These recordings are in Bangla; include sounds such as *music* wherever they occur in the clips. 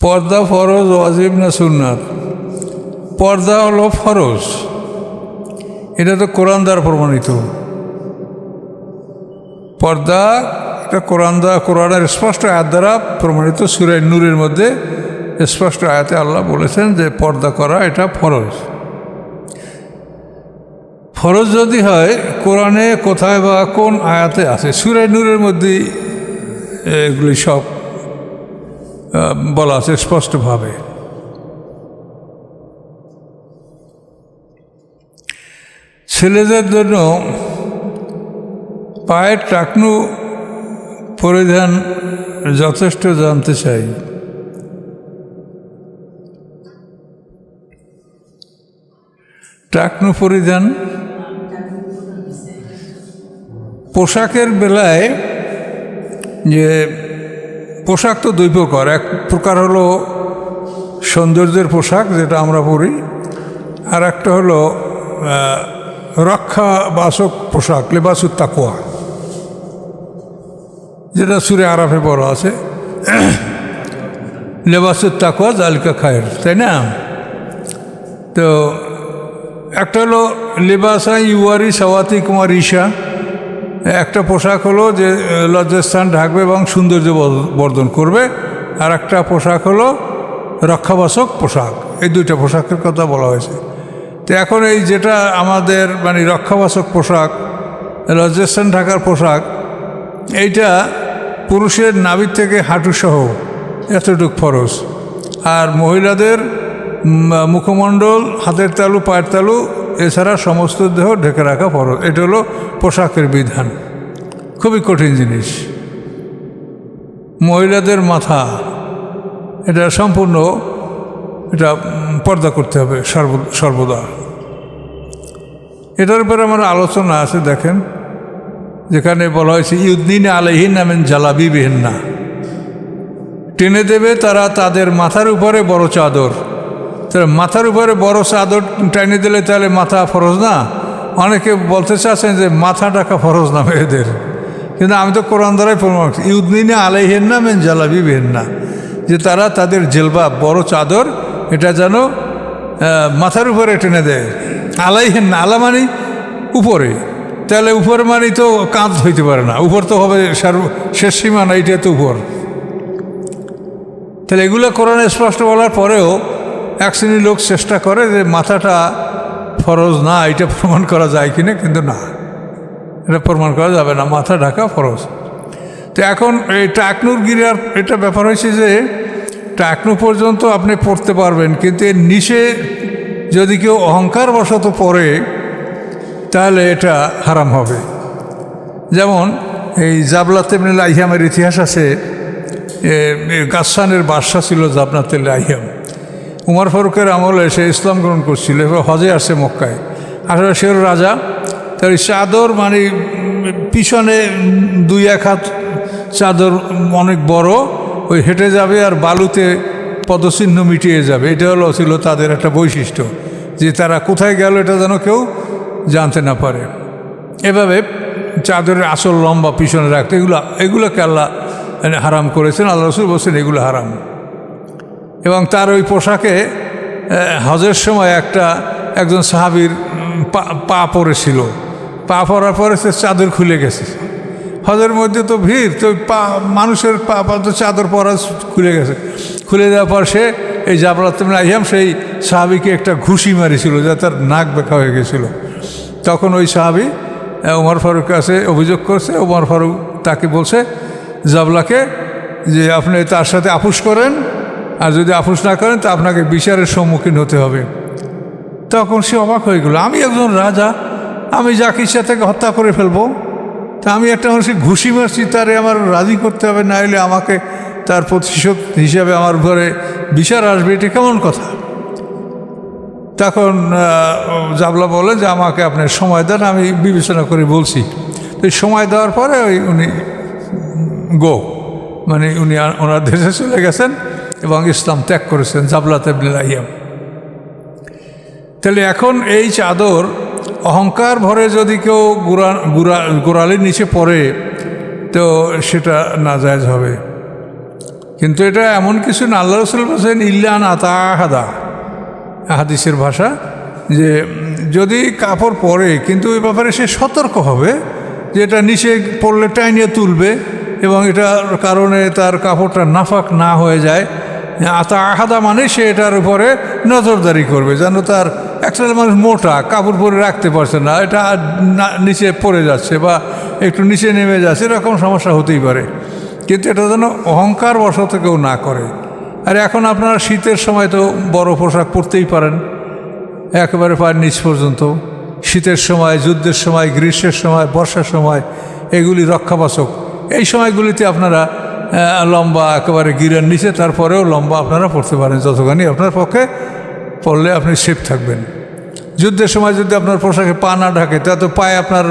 পর্দা ফরজ ওয়াজিব না সুন্নাত? পর্দা হলো ফরজ। এটা তো কোরআন দ্বারা প্রমাণিত। পর্দা, এটা কোরআন দ্বারা, কোরআনের স্পষ্ট আয়াত দ্বারা প্রমাণিত। সুরাই নূরের মধ্যে স্পষ্ট আয়াতে আল্লাহ বলেছেন যে পর্দা করা এটা ফরজ। ফরজ যদি হয়, কোরআনে কোথায় বা কোন আয়াতে আছে? সুরাই নূরের মধ্যে এগুলি সব বলা আছে স্পষ্টভাবে। ছেলেদের জন্য পায়ের টাকনু পরিধান যথেষ্ট জানতে চাই। টাকনু পরিধান পোশাকের বেলায় যে পোশাক তো দুই প্রকার। এক প্রকার হলো সৌন্দর্যের পোশাক, যেটা আমরা পরি, আর একটা হলো রক্ষা বাসক পোশাক লেবাসুর তাকুয়া যেটা সুরে আরাফে বড় আছে। *clears throat* লেবাসুর তাকুয়া জালিকা খায়ের, তাই না? তো একটা হলো লেবাসা ইউয়ারি সওয়াতি কুমার ঈশা একটা পোশাক হলো যে লজ্জাস্থান ঢাকবে এবং সৌন্দর্য বর্ধন করবে। আর একটা পোশাক হলো রক্ষাবাসক পোশাক। এই দুইটা পোশাকের কথা বলা হয়েছে। তো এখন এই যেটা আমাদের মানে রক্ষাবাসক পোশাক, লজ্জাস্থান ঢাকার পোশাক, এইটা পুরুষের নাভির থেকে হাঁটুসহ এতটুক ফরজ। আর মহিলাদের মুখমণ্ডল, হাতের তালু, পায়ের তালু এছাড়া সমস্ত দেহ ঢেকে রাখা ফরজ। এটা হলো পোশাকের বিধান। খুবই কঠিন জিনিস। মহিলাদের মাথা, এটা সম্পূর্ণ, এটা পর্দা করতে হবে সর্ব- সর্বদা। এটার উপরে আমার আলোচনা আছে, দেখেন। যেখানে বলা হয়েছে, ইউদ্দিন আলহীন নামেন জালাবি না টেনে দেবে তারা তাদের মাথার উপরে বড় চাদর। তারা মাথার উপরে বড় চাদর টেনে দিলে তাহলে মাথা ফরজ না? অনেকে বলতে চাচ্ছেন যে মাথা টাকা ফরজ না মেয়েদের। কিন্তু আমি তো কোরআন দ্বারাই প্রমাণ ইউদ্দিনে আলাইহেন না মেন জালাবি না। যে তারা তাদের জেলবা বড় চাদর, এটা যেন মাথার উপরে টেনে দেয়। আলাইহেন না, আলা মানে উপরে। তাহলে উপর মানে তো কাঁধ হইতে পারে না। উপর তো হবে সার্ব- শেষ সীমানা এটা তো উপর। তাহলে এগুলো কোরআনে স্পষ্ট বলার পরেও এক শ্রেণির লোক চেষ্টা করে যে মাথাটা ফরজ না, এটা প্রমাণ করা যায় কিনা, কিন্তু না। এটা প্রমাণ করা যাবে না, মাথা ঢাকা ফরজ। তো এখন এই টাকনুর গিরার এটা ব্যাপার হয়েছে যে, টাকনু পর্যন্ত আপনি পড়তে পারবেন, কিন্তু এর নিচে যদি কেউ অহংকার বশত পড়ে, তাহলে এটা হারাম হবে। যেমন এই জাবলাতে লাইহামের ইতিহাস আছে গাসানের বাদশা ছিল জাবনাতে লাইহাম উমর ফারুকের আমলে সে ইসলাম গ্রহণ করছিল এবার হজে আসে মক্কায়। আসলে সে রাজা। তার চাদর মানে পিছনে দুই এক হাত চাদর অনেক বড়, ওই হেঁটে যাবে আর বালুতে পদচিহ্ন মিটিয়ে যাবে। এটা হলো ছিল তাদের একটা বৈশিষ্ট্য, যে তারা কোথায় গেল এটা যেন কেউ জানতে না পারে। এভাবে চাদরের আসল লম্বা পিছনে রাখতে এগুলো এগুলোকে আল্লাহ মানে হারাম করেছেন। আল্লাহ রসুল বলছেন এগুলো হারাম। এবং তার ওই পোশাকে হজের সময় একটা, একজন সাহাবির পা পড়েছিল পা পড়ার পরে সে চাদর খুলে গেছে। হজের মধ্যে তো ভিড়, তো পা, মানুষের পা পা তো চাদর পরা খুলে গেছে। খুলে দেওয়ার পর সে এই জাবরাতম আহিয়াম সেই সাহাবিকে একটা ঘুষি মারিছিল, যা তার নাক বেঁকা হয়ে গেছিল। তখন ওই সাহাবি ওমর ফারুক কাছে অভিযোগ করছে ওমর ফারুক তাকে বলছে, জাবলাকে যে আপনি তার সাথে আপুস করেন আর যদি আপুস না করেন, তা আপনাকে বিচারের সম্মুখীন হতে হবে। তখন সে অবাক হয়ে গেল, আমি একজন রাজা, আমি যাকে ইচ্ছা থেকে হত্যা করে ফেলব। তা আমি একটা মানুষকে ঘুষি মারছি, তারে আমার রাজি করতে হবে, না হলে আমাকে তার প্রতিশোধ হিসাবে আমার ঘরে বিচার আসবে, এটা কেমন কথা? তখন জাবলা বলে যে, আমাকে আপনি সময় দেন, আমি বিবেচনা করে বলছি। তো সময় দেওয়ার পরে ওই উনি গো মানে উনি ওনার দেশে চলে গেছেন। এবং ইসলাম ত্যাগ করেছেন জাবলা তেবলিলাইয়াম তাহলে এখন এই চাদর অহংকার ভরে যদি কেউ গুড়া গুড়া গোড়ালির নিচে পড়ে, তো সেটা নাজায়জ হবে। কিন্তু এটা এমন কিছু না, আল্লাহ রসুল বলছেন ইল্লান আতাহাদা। হাদিসের ভাষা যে, যদি কাপড় পরে, কিন্তু এই ব্যাপারে সে সতর্ক হবে, যে এটা নিচে পড়লে টাইনিয়ে তুলবে এবং এটার কারণে তার কাপড়টা নাফাক না হয়ে যায়। আতা আহাদা মানে সে এটার উপরে নজরদারি করবে, যেন তার একটা মানুষ মোটা, কাপড় পরে রাখতে পারছে না, এটা নিচে পড়ে যাচ্ছে বা একটু নিচে নেমে যাচ্ছে, এরকম সমস্যা হতেই পারে। কিন্তু এটা যেন অহংকার বশত কেউ না করে। আর এখন আপনারা শীতের সময় তো বড় পোশাক পরতেই পারেন, একেবারে পায়ের নিচ পর্যন্ত। শীতের সময়, যুদ্ধের সময়, গ্রীষ্মের সময়, বর্ষার সময়, এগুলি রক্ষাবাচক। এই সময়গুলিতে আপনারা লম্বা একেবারে গিরের নিচে, তারপরেও লম্বা আপনারা পড়তে পারেন যতখানি আপনার পক্ষে পড়লে আপনি সেফ থাকবেন। যুদ্ধের সময় যদি আপনার পোশাকে পা না ঢাকে, তা তো পায়ে আপনার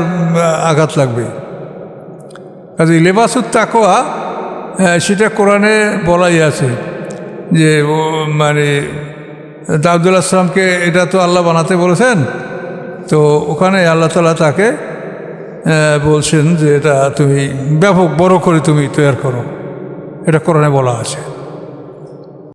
আঘাত লাগবে। কাজে লেবাসুর তাকোয়া সেটা কোরআনে বলাই আছে যে মানে দাউদুল আসলামকে এটা তো আল্লাহ বানাতে বলেছেন। তো ওখানে আল্লাহ তালা তাকে বলছেন যে এটা তুমি ব্যাপক বড় করে তুমি তৈরি করো। এটা কোরআনে বলা আছে।